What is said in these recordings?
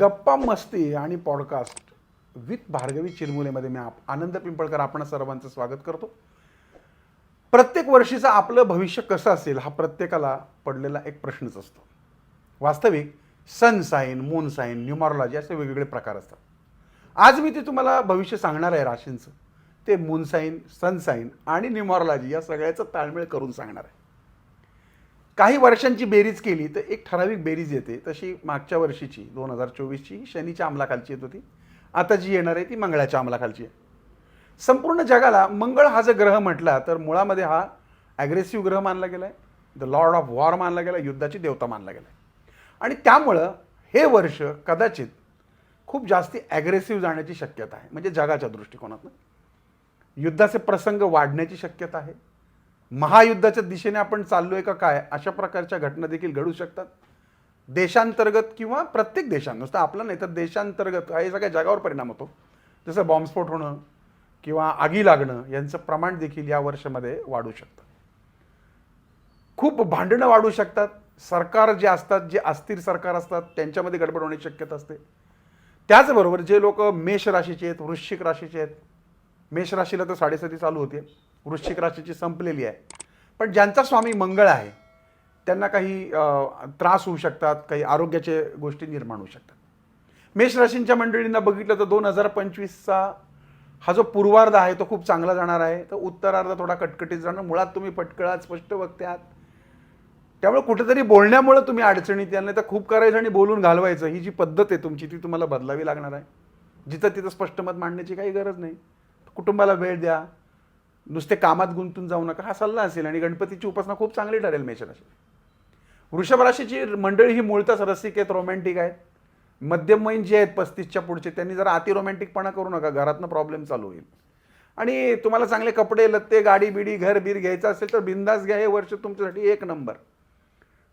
गप्पा मस्ती आणि पॉडकास्ट विथ भार्गवी चिरमुलेमध्ये मी आप आनंद पिंपळकर आपण सर्वांचं स्वागत करतो. प्रत्येक वर्षीचं आपलं भविष्य कसं असेल हा प्रत्येकाला पडलेला एक प्रश्नच असतो. वास्तविक sun sign moon sign numerology असे वेगवेगळे प्रकार असतात. आज मी ते तुम्हाला भविष्य सांगणार आहे राशींचं. ते मून साईन सन साईन आणि न्युमॉरॉलॉजी या सगळ्याचं ताळमेळ करून सांगणार आहे. काही वर्षांची बेरीज केली तर एक ठराविक बेरीज येते. तशी मागच्या वर्षीची दोन हजार चोवीसची शनीच्या अंमलाखालची येत होती. आता जी येणार आहे ती मंगळाच्या अंमलाखालची आहे. संपूर्ण जगाला मंगळ हा जर ग्रह म्हटला तर मुळामध्ये हा ॲग्रेसिव्ह ग्रह मानला गेला आहे द लॉर्ड ऑफ वॉर मानला गेला युद्धाची देवता मानला गेला आहे आणि त्यामुळं हे वर्ष कदाचित खूप जास्ती ॲग्रेसिव्ह जाण्याची शक्यता आहे. म्हणजे जगाच्या दृष्टिकोनातून. युद्धाचे प्रसंग वाढण्याची शक्यता आहे. महायुद्धाच्या दिशेने आपण चाललोय का काय अशा प्रकारच्या घटना देखील घडू शकतात. देशांतर्गत किंवा प्रत्येक देशां नुसतं आपलं नाही तर देशांतर्गत हे सगळ्या जगावर परिणाम होतो. जसं बॉम्बस्फोट होणं किंवा आगी लागणं यांचं प्रमाण देखील या वर्षामध्ये वाढू शकतं. खूप भांडणं वाढू शकतात. सरकार जे असतात जे अस्थिर सरकार असतात त्यांच्यामध्ये गडबड होण्याची शक्यता असते. त्याचबरोबर जे लोक मेष राशीचे आहेत वृश्चिक राशीचे आहेत मेष राशीला तर साडेसाती चालू होते. वृश्चिक राशीची संपलेली आहे. पण ज्यांचा स्वामी मंगळ आहे त्यांना काही त्रास होऊ शकतात काही आरोग्याचे गोष्टी निर्माण होऊ शकतात. मेष राशींच्या मंडळींना बघितलं तर दोन हजार पंचवीसचा हा जो पूर्वार्ध आहे तो खूप चांगला जाणार आहे. तर उत्तरार्ध थोडा कटकटीत जाणार. मुळात तुम्ही पटकळात स्पष्ट वक्ते आहात त्यामुळे कुठेतरी बोलण्यामुळे तुम्ही अडचणीत याल नाही तर खूप करायचं आणि बोलून घालवायचं. ही जी पद्धत आहे तुमची ती तुम्हाला बदलावी लागणार आहे. जिथं तिथं स्पष्ट मत मांडण्याची काही गरज नाही. कुटुंबाला वेळ द्या. नुसते कामात गुंतून जाऊ नका. हा सल्ला असेल आणि गणपतीची उपासना खूप चांगली ठरेल मेषराशी. वृषभ राशीची मंडळी ही मूळतच रसिक आहेत रोमॅन्टिक आहेत. मध्यमवयीन जे आहेत पस्तीसच्या पुढचे त्यांनी जरा अति रोमॅन्टिकपणा करू नका. घरातनं प्रॉब्लेम चालू होईल. आणि तुम्हाला चांगले कपडे लत्ते गाडी बिडी घर बीर घ्यायचं असेल तर बिंदास घ्या. हे वर्ष तुमच्यासाठी एक नंबर.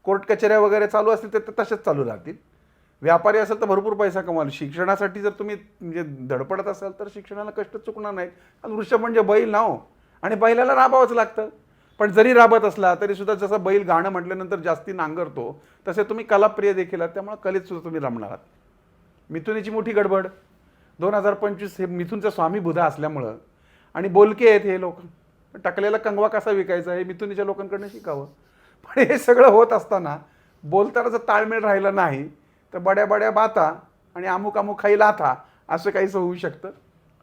कोर्ट कचऱ्या वगैरे चालू असतील तर तसेच चालू राहतील. व्यापारी असेल तर भरपूर पैसा कमाल शिक्षणासाठी जर तुम्ही म्हणजे धडपडत असाल तर शिक्षणाला कष्ट चुकणार नाहीत. आणि वृषभ म्हणजे बैल नाव हो. आणि बैलाला राबावंच लागतं. पण जरी राबत असला तरी सुद्धा जसं बैल गाणं म्हटल्यानंतर जास्ती नांगरतो तसे तुम्ही कलाप्रिय देखील आहात. त्यामुळे कलेत सुद्धा तुम्ही रमणार आहात. मिथुनीची मोठी गडबड. दोन हजार पंचवीस हे मिथुनचा स्वामी बुधा असल्यामुळं. आणि बोलके आहेत हे लोक. टाकलेला कंगवा कसा विकायचा हे मिथुनीच्या लोकांकडनं शिकावं. पण हे सगळं होत असताना बोलताना जर ताळमेळ राहिला नाही. तर बड्या बड्या बाता आणि अमुक अमुक खाई लाथा असं काहीसं होऊ शकतं.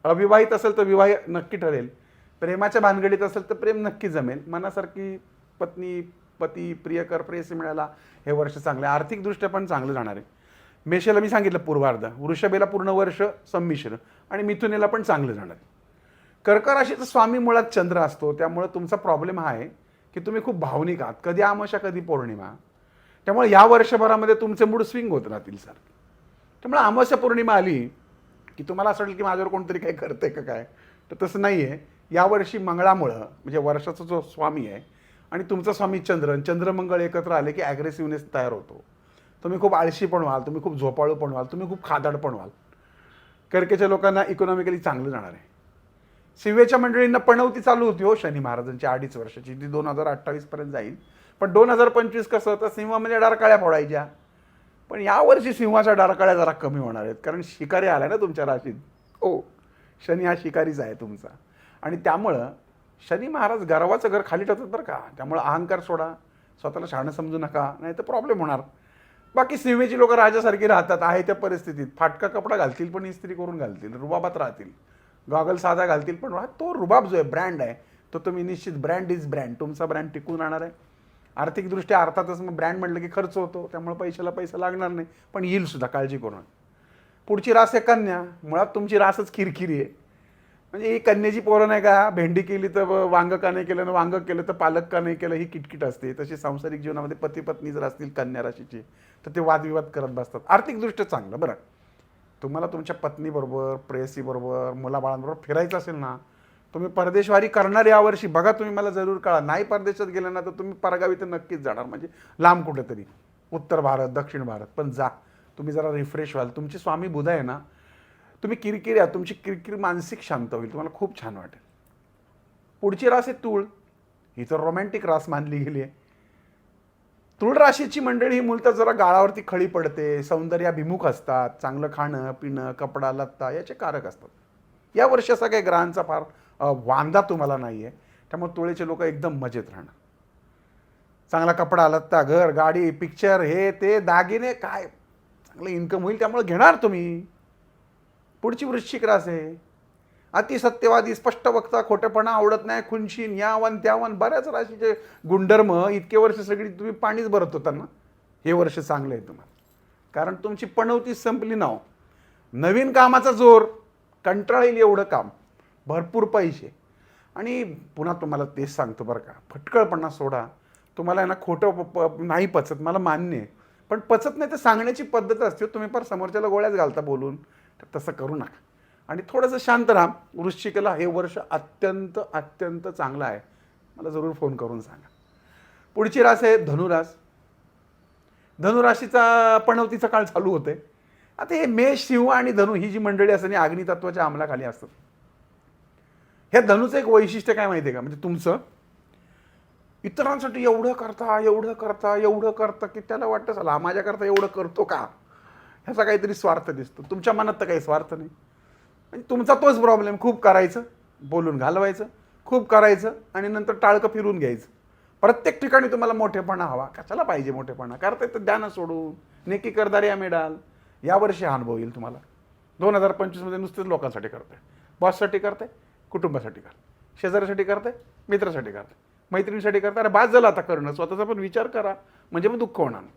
अविवाहित असेल तर विवाह नक्की ठरेल. प्रेमाच्या भानगडीत असेल तर प्रेम नक्की जमेल. मनासारखी पत्नी पती प्रियकर प्रेयसी मिळाला हे वर्ष चांगलं आहे. आर्थिकदृष्ट्या पण चांगलं जाणार आहे. मेषेला मी सांगितलं पूर्वार्ध. वृषभेला पूर्ण वर्ष संमिश्र आणि मिथुनेला पण चांगलं जाणार. आहे कर्क राशीचा स्वामी मुळात चंद्र असतो. त्यामुळं तुमचा प्रॉब्लेम हा आहे की तुम्ही खूप भावनिक आहात. कधी आमशा कधी पौर्णिमा. त्यामुळे या वर्षभरामध्ये तुमचे मूड स्विंग होत राहतील सर. त्यामुळे अमावस्या पौर्णिमा आली की तुम्हाला असं वाटेल की माझ्यावर कोणतरी काही करते का काय? तर तसं नाही आहे यावर्षी मंगळामुळं म्हणजे वर्षाचा जो स्वामी आहे आणि तुमचा स्वामी चंद्र चंद्रमंगळ एकत्र आले की ॲग्रेसिव्हनेस तयार होतो. तुम्ही खूप आळशी पण व्हाल तुम्ही खूप झोपाळू पण व्हाल तुम्ही खूप खादाड पण व्हाल. कर्केच्या लोकांना इकॉनॉमिकली चांगलं जाणार आहे. शिवेच्या मंडळींना पणवती चालू होती हो शनी महाराजांची अडीच वर्षाची ती दोन हजार अठ्ठावीसपर्यंत जाईल. पण दोन हजार पंचवीस कसं तर सिंहामध्ये डारकाळ्या फोडायच्या. पण यावर्षी सिंहाच्या डारकाळ्या जरा कमी होणार आहेत कारण शिकारी आल्या ना तुमच्या राशीत. हो. शनी हा शिकारीच आहे तुमचा. आणि त्यामुळं शनी महाराज गर्वाचं घर खाली ठेवतात बरं का. त्यामुळं अहंकार सोडा स्वतःला शहाणं समजू नका नाही तर प्रॉब्लेम होणार. बाकी सिंहेची लोक राजासारखी राहतात आहे त्या परिस्थितीत. फाटका कपडा घालतील पण इस्त्री करून घालतील रुबाबात राहतील. गॉगल साधा घालतील पण तो रुबाब जो आहे ब्रँड आहे तो तुम्ही निश्चित ब्रँड इज ब्रँड तुमचा ब्रँड टिकून राहणार आहे. आर्थिकदृष्ट्या अर्थातच मग ब्रँड म्हटलं की खर्च होतो त्यामुळे पैशाला पैसा लागणार नाही पण येईल सुद्धा काळजी करून पुढची रास आहे कन्या. मुळात तुमची रासच किरकिरी आहे. म्हणजे ही कन्याची पोरं नाही का भेंडी केली तर वांग का नाही केलं वांग केलं तर पालक का नाही केलं ही किटकिट असते. तशी सांसारिक जीवनामध्ये पती पत्नी जर असतील कन्या राशीची तर ते वादविवाद करत बसतात. आर्थिकदृष्ट्या चांगलं बरं. तुम्हाला तुमच्या पत्नीबरोबर प्रेयसीबरोबर मुलाबाळांबरोबर फिरायचं असेल ना तुम्ही परदेशवारी करणार यावर्षी बघा तुम्ही मला जरूर कळा. नाही परदेशात गेले ना तर तुम्ही परगावी तर नक्कीच जाणार. म्हणजे लांब कुठेतरी. उत्तर भारत दक्षिण भारत. पण जा. तुम्ही जरा रिफ्रेश व्हाल. तुमची स्वामी बुधा आहे ना तुम्ही किरकिरी या. तुमची किरकिर मानसिक शांत होईल. तुम्हाला खूप छान वाटेल. पुढची रास आहे तूळ. ही तर रोमॅन्टिक रास मानली गेली आहे. तुळ राशीची मंडळी ही मूलतः जरा गाळावरती खळी पडते. सौंदर्याभिमुख असतात. चांगलं खाणं पिणं कपडा लत्ता याचे कारक असतात. या वर्षी असा काही ग्रहांचा फार वांदा तुम्हाला नाही आहे त्यामुळे तुळेचे लोक एकदम मजेत राहणार. चांगला कपडा लत्ता घर गाडी पिक्चर हे ते दागिने काय? चांगलं इन्कम होईल त्यामुळे घेणार तुम्ही. पुढची वृश्चिक रास आहे. अतिसत्यवादी स्पष्ट वक्ता खोटेपणा आवडत नाही खुनशीन यावन त्यावन बऱ्याच राशीचे गुणधर्म इतके वर्ष सगळी तुम्ही पाणीच भरत होता ना? हे वर्ष चांगलं आहे तुम्हाला. कारण तुमची पणवती संपली ना हो. नवीन कामाचा जोर कंटाळा येईल एवढं काम. भरपूर पैसे. आणि पुन्हा तुम्हाला तेच सांगतो बरं का फटकळपणा सोडा. तुम्हाला आहे ना खोटं प- प- नाही पचत मला मान्य आहे. पण पचत नाही तर सांगण्याची पद्धत असते हो, तुम्ही फार समोरच्याला गोळ्याच घालता बोलून. तर तसं करू नका. आणि थोडंसं शांत राहा. वृश्चिकेला हे वर्ष अत्यंत अत्यंत चांगलं आहे. मला जरूर फोन करून सांगा. पुढची रास आहे धनुरास. धनुराशीचा पणवतीचा काळ चालू होते आता हे मेष शिव आणि धनु ही जी मंडळी असते आणि अग्नितत्वाच्या अंमलाखाली असतात. ह्या धनुचं एक वैशिष्ट्य काय माहिती आहे का? म्हणजे तुमचं इतरांसाठी एवढं करता एवढं करता एवढं करता की त्याला वाटतं चला माझ्याकरता एवढं करतो का? ह्याचा काहीतरी स्वार्थ दिसतो. तुमच्या मनात तर काही स्वार्थ नाही. म्हणजे तुमचा तोच प्रॉब्लेम खूप करायचं बोलून घालवायचं खूप करायचं आणि नंतर टाळकं फिरून घ्यायचं. प्रत्येक ठिकाणी तुम्हाला मोठेपणा हवा. कशाला पाहिजे मोठेपणा? करता तर ध्यानं सोडून. नेकी करदार्या मिळाल यावर्षी हा अनुभव येईल तुम्हाला. दोन हजार पंचवीसमध्ये नुसतेच लोकांसाठी करते बॉससाठी करते कुटुंबासाठी कर. शेजाऱ्यासाठी करताय मित्रासाठी करताय मैत्रिणीसाठी करता. अरे बाद झालं आता करणं. स्वतःचा पण विचार करा. म्हणजे मग दुःख होणार नाही.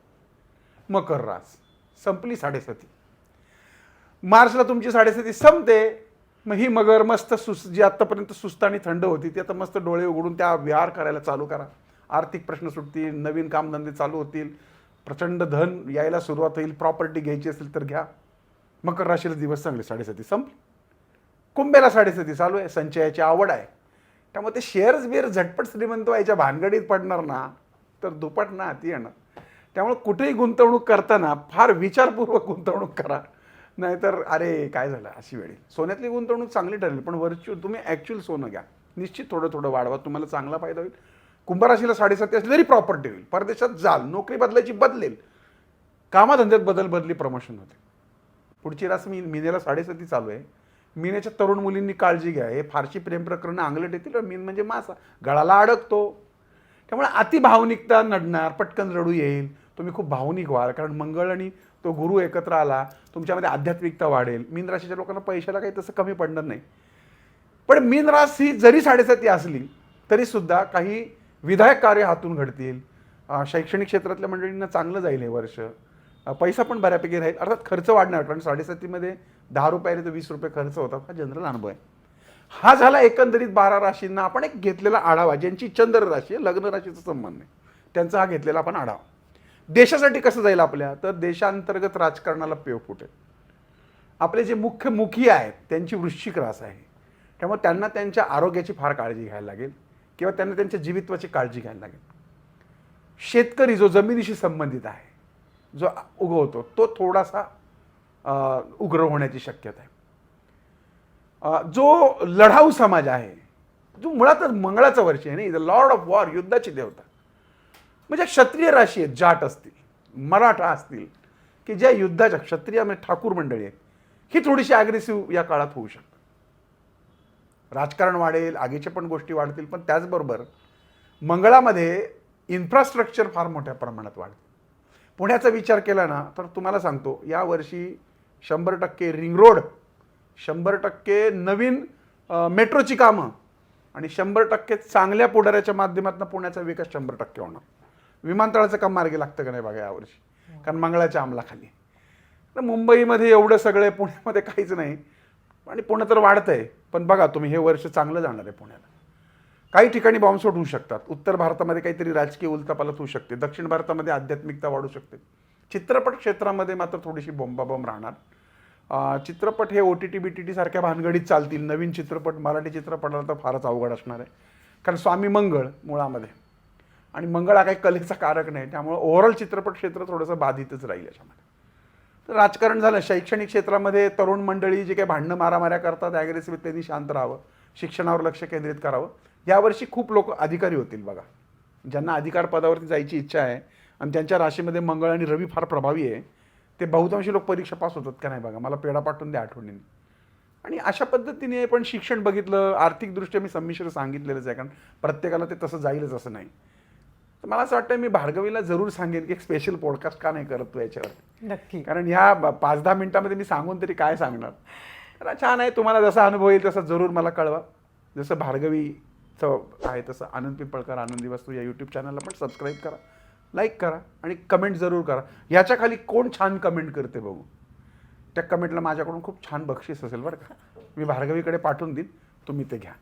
मकर रास. संपली साडेसाती. मार्चला तुमची साडेसाती संपते. मग ही मगर मस्त सुस जी आत्तापर्यंत सुस्त आणि थंड होती ती आता मस्त डोळे उघडून त्या विहार करायला चालू करा. आर्थिक प्रश्न सुटतील नवीन कामधंदे चालू होतील. प्रचंड धन यायला सुरुवात होईल. प्रॉपर्टी घ्यायची असेल तर घ्या. मकर राशीला दिवस चांगले साडेसाती संपली. कुंभेला साडेसती चालू आहे संचयाची आवड आहे. त्यामुळे ते शेअर्स बिअर झटपट श्रीमंत व्हायच्या भानगडीत पडणार ना तर दुपट ना हाती येणार. त्यामुळे कुठेही गुंतवणूक करताना फार विचारपूर्वक गुंतवणूक करा. नाहीतर अरे काय झालं अशी वेळी सोन्यातली गुंतवणूक चांगली ठरेल पण व्हर्च्युअल तुम्ही ॲक्च्युअल सोनं घ्या. निश्चित थोडं थोडं वाढवा तुम्हाला चांगला फायदा होईल. कुंभराशीला साडेसाती असली तरी प्रॉपर्टी होईल. परदेशात जाल नोकरी बदलायची बदलेल. कामाधंद्यात बदल बदली प्रमोशन होते. पुढची रास मी मिनेला साडेसाती चालू आहे. मिनेच्या तरुण मुलींनी काळजी घ्या. हे फारशी प्रेम प्रकरणं अंगलट येतील मीन म्हणजे मासा. गळाला अडकतो. त्यामुळे अति भावनिकता नडणार. पटकन रडू येईल. तुम्ही खूप भावनिक व्हाल. कारण मंगळ आणि तो गुरु एकत्र आला तुमच्यामध्ये आध्यात्मिकता वाढेल. मीन राशीच्या लोकांना पैशाला काही तसं कमी पडणार नाही. पण मीन रास ही जरी साडेसाती असली तरीसुद्धा काही विधायक कार्य हातून घडतील. शैक्षणिक क्षेत्रातल्या मंडळींना चांगलं जाईल हे वर्ष. पैसा पण बऱ्यापैकी राहील. अर्थात खर्च वाढणार कारण साडेसातीमध्ये दहा रुपयाने तर वीस रुपये खर्च होतात हा जनरल अनुभव आहे. हा झाला एकंदरीत बारा राशींना आपण एक घेतलेला आढावा ज्यांची चंद्र राशी आहे लग्न राशीचा संबंध आहे. त्यांचा हा घेतलेला आपण आढावा. देशासाठी कसं जाईल आपल्या? तर देशांतर्गत राजकारणाला पेव फुटेल. आपले जे मुख्य मुखी आहेत त्यांची वृश्चिक रास आहे. त्यामुळे त्यांना त्यांच्या आरोग्याची फार काळजी घ्यायला लागेल किंवा त्यांना त्यांच्या जीवित्वाची काळजी घ्यायला लागेल. शेतकरी जो जमिनीशी संबंधित आहे जो उगवतो तो थोडासा उग्र होण्याची शक्यता आहे. जो लढाऊ समाज आहे जो मुळातच मंगळाचं वर्ष आहे नाही द लॉर्ड ऑफ वॉर युद्धाची देवता. म्हणजे क्षत्रिय राशी आहेत जाट असतील मराठा असतील की ज्या युद्धाच्या क्षत्रिय म्हणजे ठाकूर मंडळी आहेत ही थोडीशी ॲग्रेसिव्ह या काळात होऊ शकतात. राजकारण वाढेल आगीच्या पण गोष्टी वाढतील पण त्याचबरोबर मंगळामध्ये इन्फ्रास्ट्रक्चर फार मोठ्या प्रमाणात वाढतील पुण्याचा विचार केला ना तर तुम्हाला सांगतो यावर्षी शंभर टक्के रिंग रोड शंभर टक्के नवीन मेट्रोची कामं आणि शंभर टक्के चांगल्या पुढाऱ्याच्या माध्यमातून पुण्याचा विकास शंभर टक्के होणार. विमानतळाचं काम मार्गी लागतं का नाही बघा यावर्षी कारण मंगळाच्या अंमलाखाली. तर मुंबईमध्ये एवढं सगळं आहे पुण्यामध्ये काहीच नाही. आणि पुणे तर वाढतंय. पण बघा तुम्ही हे वर्ष चांगलं जाणार आहे पुण्याला. काही ठिकाणी बॉम्बस्फोट होऊ शकतात. उत्तर भारतामध्ये काहीतरी राजकीय उलतापालत होऊ शकते. दक्षिण भारतामध्ये आध्यात्मिकता वाढू शकते. चित्रपट क्षेत्रामध्ये मात्र थोडीशी बॉम्बाबॉम्ब राहणार. चित्रपट हे O T T B T T सारख्या भानगडीत चालतील. नवीन चित्रपट मराठी चित्रपटाला तर फारच अवघड असणार आहे. कारण स्वामी मंगळ मुळामध्ये. आणि मंगळ हा काही कलेचा कारक नाही. त्यामुळं ओव्हरऑल चित्रपट क्षेत्र थोडंसं बाधितच राहील याच्यामध्ये. तर राजकारण झालं. शैक्षणिक क्षेत्रामध्ये तरुण मंडळी जे काही भांडणं मारामाऱ्या करतात ॲग्रेसिव्ह त्यांनी शांत राहावं. शिक्षणावर लक्ष केंद्रित करावं. यावर्षी खूप लोक अधिकारी होतील बघा. ज्यांना अधिकार पदावरती जायची इच्छा आहे आणि त्यांच्या राशीमध्ये मंगळ आणि रवी फार प्रभावी आहे ते बहुतांशी लोक परीक्षा पास होतात का नाही बघा? मला पेढा पाठवून द्या आठवणीने. आणि अशा पद्धतीने पण शिक्षण बघितलं आर्थिकदृष्ट्या मी संमिश्र सांगितलेलंच आहे कारण प्रत्येकाला ते तसं जाईलच असं नाही. तर मला असं वाटतं मी भार्गवीला जरूर सांगेन की एक स्पेशल पॉडकास्ट का नाही करत तू याच्यावर? नक्की. कारण ह्या पाच दहा मिनिटामध्ये मी सांगून तरी काय सांगणार? तर छान आहे तुम्हाला जसा अनुभव येईल तसा जरूर मला कळवा. जसं तर आहे तसं आनंद पिंपळकर आनंदी वस्तू या यूट्यूब चॅनलला पण सबस्क्राईब करा लाईक करा आणि कमेंट जरूर करा. याच्या खाली कोण छान कमेंट करते बघू? त्या कमेंटला माझ्याकडून खूप छान बक्षीस असेल बरं का. मी भार्गवीकडे पाठवून देईन तुम्ही ते घ्या.